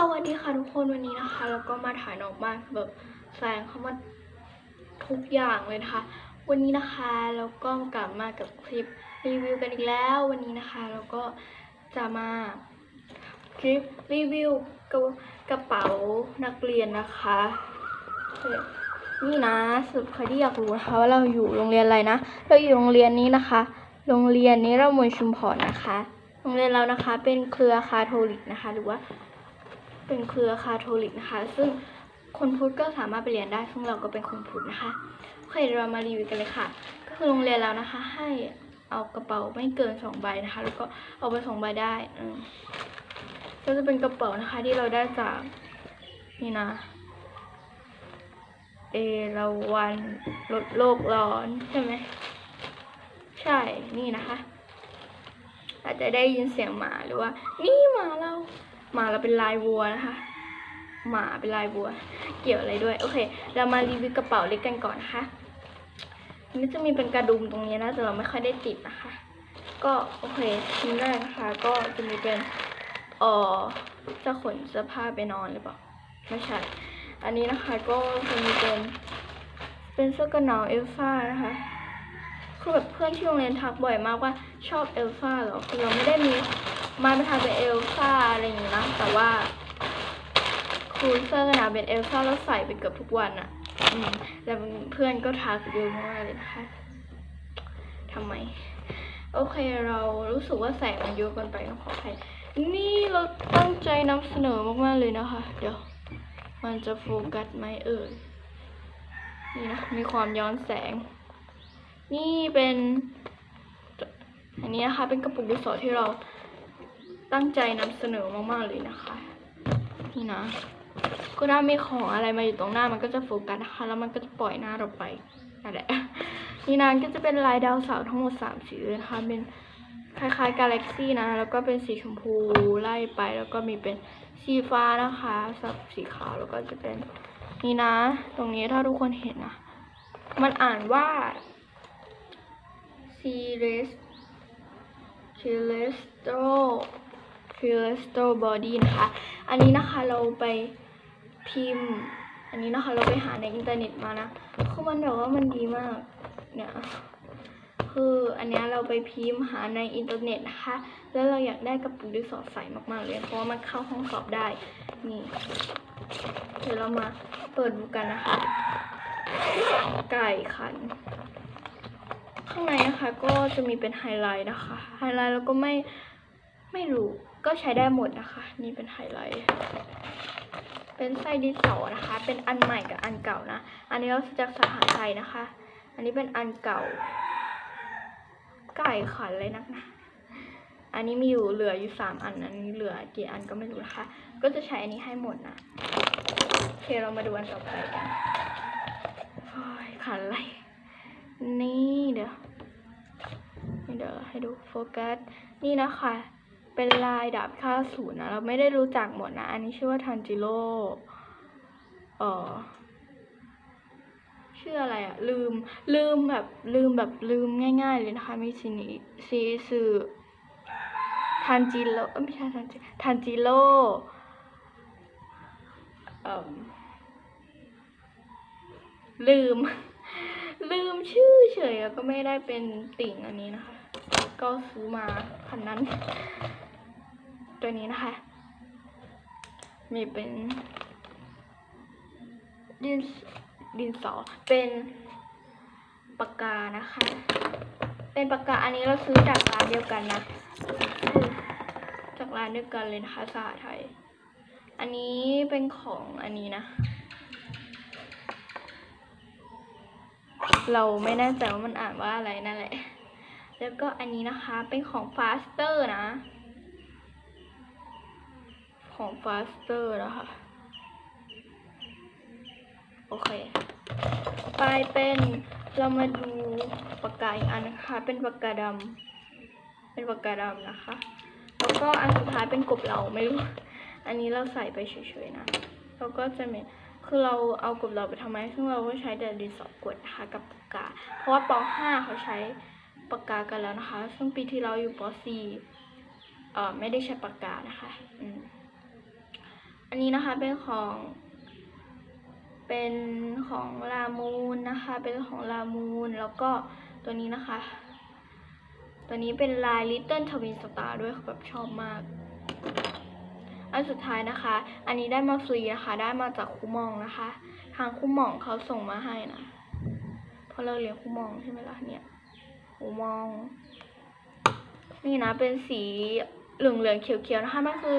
สวัสดีค่ะทุกคนวันนี้นะคะแล้วก็มาถ่ายนองบ้านแบบแสงเข้ามาทุกอย่างเลยนะคะ วันนี้นะคะแล้วก็กลับมากับคลิปรีวิวกันอีกแล้ว วันนี้นะคะแล้วก็จะมาคลิปรีวิวกระกระเป๋านักเรียนนะคะนี่นะสำหรับใครที่อยากรู้นะคะว่าเราอยู่โรงเรียนอะไรนะเราอยู่โรงเรียนนี้นะคะ โรงเรียนนี้เรามวยชุมพรนะคะ โรงเรียนเรานะคะเป็นเครือคาทอลิกนะคะ หรือว่า เป็นเครือคาทอลิกนะคะ ซึ่งคนพุทธก็สามารถไปเรียนได้ ซึ่งเราก็เป็นคนพุทธนะคะโอเคเดี๋ยรามารีวิวกันเลยค่ะ ก็คือโรงเรียนเรานะคะ ให้เอากระเป๋าไม่เกินสองใบนะคะ แล้วก็เอาไปสองใบได้อืก็จะเป็นกระเป๋านะคะที่เราได้จากนี่นะเอราวันลดโลกร้อนใช่ไหมใช่นี่นะคะ อาจจะได้ยินเสียงหมาหรือว่า นี่หมาเรา หมาเราเป็นลายวัวนะคะ หมาเป็นลายวัว เกี่ยวอะไรด้วย โอเค เรามารีวิวกระเป๋าเล็กกันก่อนนะคะอันนี้จะมีเป็นกระดุมตรงนี้นะ แต่เราไม่ค่อยได้ติดนะคะ ก็โอเคชิ้นแรกนะคะ ก็จะมีเป็นเอ่อจะขนเสื้อผ้าไปนอนหรือเปล่า ไม่ใช่ อันนี้นะคะก็จะมีเป็น เป็นเสื้อกันหนาวเอลซ่านะคะคือแบบเพื่อนที่โรงเรียนทักบ่อยมากว่าชอบเอลซ่าหรอคือเราไม่ได้มีม้บรรทัดเป็นเอลซ่าอะไรอย่างงี้นะ แต่ว่าครูเสื้อกันหนาเป็นเอลซ่าแล้วใส่ไปเกือบทุกวันอะอืมแล้วเพื่อนก็ทักเยอะมากเลยนะคะทำไม โอเคเรารู้สึกว่าแสงมันเยอะเกินไปต้องขออภัยนี่เราตั้งใจนำเสนอมากๆเลยนะคะ เดี๋ยว มันจะโฟกัสไหมเอ่ยนี่นะมีความย้อนแสง นี่เป็น อันนี้นะคะเป็นกระปุกดินสอที่เรา ตั้งใจนำเสนอมากๆเลยนะคะ นี่นะ ก็ถ้ามีของอะไรมาอยู่ตรงหน้ามันก็จะโฟกัสนะคะ แล้วมันก็จะปล่อยหน้าเราไปนั่นแหละนี่นะก็จะเป็นลายดาวเสาร์ทั้งหมดสามสีเลยนะคะเป็นคล้ายๆกาแล็กซี่นะ แล้วก็เป็นสีชมพูไล่ไป แล้วก็มีเป็นสีฟ้านะคะสับสีขาวแล้วก็จะเป็นนี่นะ ตรงนี้ถ้าทุกคนเห็นนะ มันอ่านว่า c e l e s c e l e s t o c e l e s t o body นะคะ อันนี้นะคะเราไปพิมพ์ อันนี้นะคะเราไปหาในอินเทอร์เน็ตมานะ คือมันแบบว่ามันดีมาก เนี่ย คืออันนี้เราไปพิมพ์หาในอินเทอร์เน็ตนะคะ แล้วเราอยากได้กระปุกดินสอใสมากๆเลย เพราะว่ามันเข้าห้องสอบได้ นี่ เดี๋ยวเรามาเปิดดูกันนะคะ ไก่ขันข้างในนะคะก็จะมีเป็นไฮไลท์นะคะ ไฮไลท์แล้วก็ไม่ไม่รู้ ก็ใช้ได้หมดนะคะ นี่เป็นไฮไลท์ เป็นไส้ดินสอนะคะ เป็นอันใหม่กับอันเก่านะ อันนี้เราซื้อจากสาขาไทยนะคะ อันนี้เป็นอันเก่า ไก่ขันเลยนักนะ อันนี้มีอยู่เหลืออยู่สามอัน อันนี้เหลือกี่อันก็ไม่รู้นะคะ ก็จะใช้อันนี้ให้หมดนะโอเคเรามาดูอันต่อไปกันขันอะไร นี่เดี๋ยวนี่เดี๋ยวให้ดูโฟกัส นี่นะคะ เป็นลายดาบค่าศูนย์นะ เราไม่ได้รู้จักหมดนะ อันนี้ชื่อว่าทันจิโร่เออชื่ออะไรอะลืมลืมแบบลืมแบบลืมง่าย ๆ เลยนะคะมีซีนิซีสือทันจิโร่ไม่ใช่ทันจิทันจิโร่เอ่มลืม ลืมชื่อเฉยแล้วก็ไม่ได้เป็นติ่งอันนี้นะคะ ก็ซื้อมาคันนั้น ตัวนี้นะคะ มีเป็นดินดินสอเป็นปากกานะคะ เป็นปากกาอันนี้เราซื้อจากร้านเดียวกันนะ จากร้านเดียวกันเลยนะคะสาขาไทย อันนี้เป็นของอันนี้นะ เราไม่แน่ใจว่ามันอ่านว่าอะไรนั่นแหละ แล้วก็อันนี้นะคะเป็นของ Faster นะ ของ Faster นะคะ โอเค ไปเป็นเรามาดูปากกาอีกอันนะคะ เป็นปากกาดำเป็นปากกาดำนะคะ แล้วก็อันสุดท้ายเป็นกบเราไม่รู้ อันนี้เราใส่ไปเฉยๆนะ แล้วก็จะมีคือเราเอากบเราไปทำไม ซึ่งเราก็ใช้แต่ดินสอกดนะคะกับปากกา เพราะว่าป .5 เขาใช้ปากกากันแล้วนะคะ ซึ่งปีที่เราอยู่ป .4 เอ่อไม่ได้ใช้ปากกานะคะ อืม นนนี้นะคะเป็นของ เป็นของลามูนนะคะ เป็นของลามูนแล้วก็ตัวนี้นะคะ ตัวนี้เป็นลาย Little Twin Star ด้วยแบบชอบมาก อันสุดท้ายนะคะ อันนี้ได้มาฟรีนะคะ ได้มาจากคูมองนะคะ ทางคูมองเขาส่งมาให้นะเพราะเราเรียนคูมองใช่ไหมล่ะเนี่ยคูมอง นี่นะเป็นสีเหลืองเหลืองๆเขียวๆนะคะมันคือ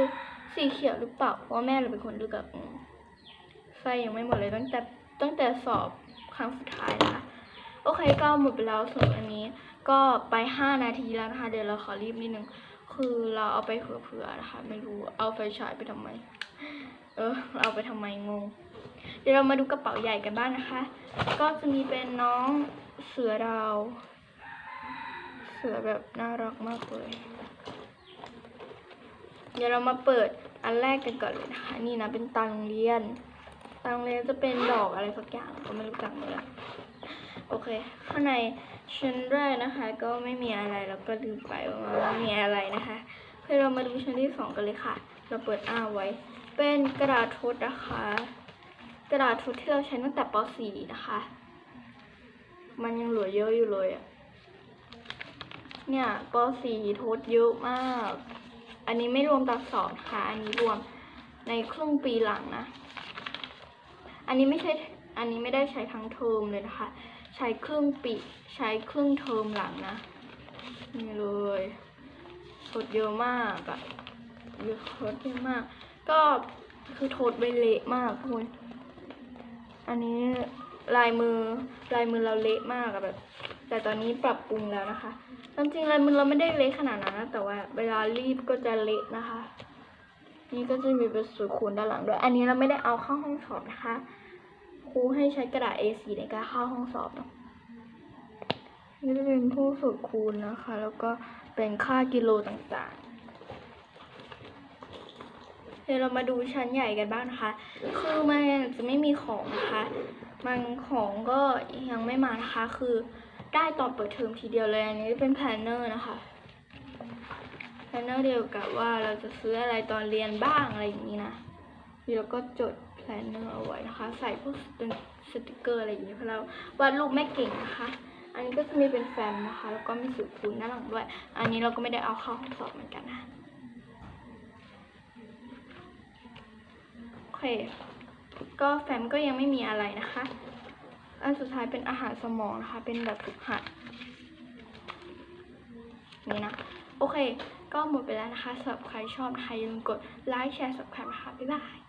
สีเขียวหรือเปล่าเพราะแม่เราเป็นคนเลือกอไฟยังไม่หมดเลยตั้งแต่ตั้งแต่สอบครั้งสุดท้ายนะคะโอเคก็หมดไปแล้วสำหรับอันนี้ก็ไปห้านาทีแล้วนะคะเดี๋ยวเราขอรีบนิดนึงคือเราเอาไปเผื่อๆนะคะ ไม่รู้เอาไฟฉายไปทำไม เออเราเอาไปทำไมงง เดี๋ยวเรามาดูกระเป๋าใหญ่กันบ้างนะคะ ก็จะมีเป็นน้องเสือดาว เสือแบบน่ารักมากเลย เดี๋ยวเรามาเปิด อันแรกกันก่อนเลยนะคะ นี่นะเป็นตังเรียน ตังเรียนจะเป็นดอกอะไรสักอย่างก็ไม่รู้จักเหมือนกันโอเค ข้างในชั้นแรกนะคะ ก็ไม่มีอะไรแล้วก็ลืมไปว่ามันไม่มีอะไรนะคะโอเคเรามาดูชั้นที่สองกันเลยค่ะ เราเปิดอ้าไว้ เป็นกระดาษทดนะคะ กระดาษทดที่เราใช้ตั้งแต่ป .4 นะคะ มันยังเหลือเยอะอยู่เลยอะเนี่ยป .4 ทษเยอะมาก อันนี้ไม่รวมตัดสอนค่ะ อันนี้รวมในครึ่งปีหลังนะ อันนี้ไม่ใช่ อันนี้ไม่ได้ใช้ทั้งเทอมเลยนะคะ ใช้ครึ่งปีใช้ครึ่งเทอมหลังนะ นี่เลยทษเยอะมากอะเยอะทษเยอะมาก ก็คือทษไปเละมากทุกคนอันนี้ลายมือลายมือเราเละมากอะแบบ แต่ตอนนี้ปรับปรุงแล้วนะคะ จริงๆลายมือเราไม่ได้เละขนาดนั้นนะแต่ว่า เวลารีบก็จะเละนะคะ นี่ก็จะมีเป็นสูตรคูณด้านหลังด้วย อันนี้เราไม่ได้เอาเข้าห้องสอบนะคะครูให้ใช้กระดาษ A4 ในการเข้าห้องสอบเนาะนี่จะเป็นผู้สูตรคูณนะคะ แล้วก็เป็นค่ากิโลต่างๆ เดี๋ยวเรามาดูชั้นใหญ่กันบ้างนะคะ คือมันจะไม่มีของนะคะ มันของก็ยังไม่มานะคะ คือ ได้ตอนเปิดเทอมทีเดียวเลยอันนี้เป็นแพลนเนอร์นะคะแพลนเนอร์เดียวกับว่าเราจะซื้ออะไรตอนเรียนบ้างอะไรอย่างนี้นะแล้วก็จดแพลนเนอร์เอาไว้นะคะ ใส่พวกสติกเกอร์อะไรอย่างนี้เพราะเราวาดรูปไม่เก่งนะคะ อันนี้ก็จะมีเป็นแฟมนะคะ แล้วก็มีสูตรคูณด้านหลังด้วย อันนี้เราก็ไม่ได้เอาเข้าห้องสอบเหมือนกันนะโอเค ก็แฟมก็ยังไม่มีอะไรนะคะ อันสุดท้ายเป็นอาหารสมองนะคะ เป็นแบบฝึกหัดนี่นะ โอเค ก็หมดไปแล้วนะคะสำหรับใครชอบนะคะอย่าลืมกดไลค์แชร์สับสไครต์นะคะ บ๊ายบาย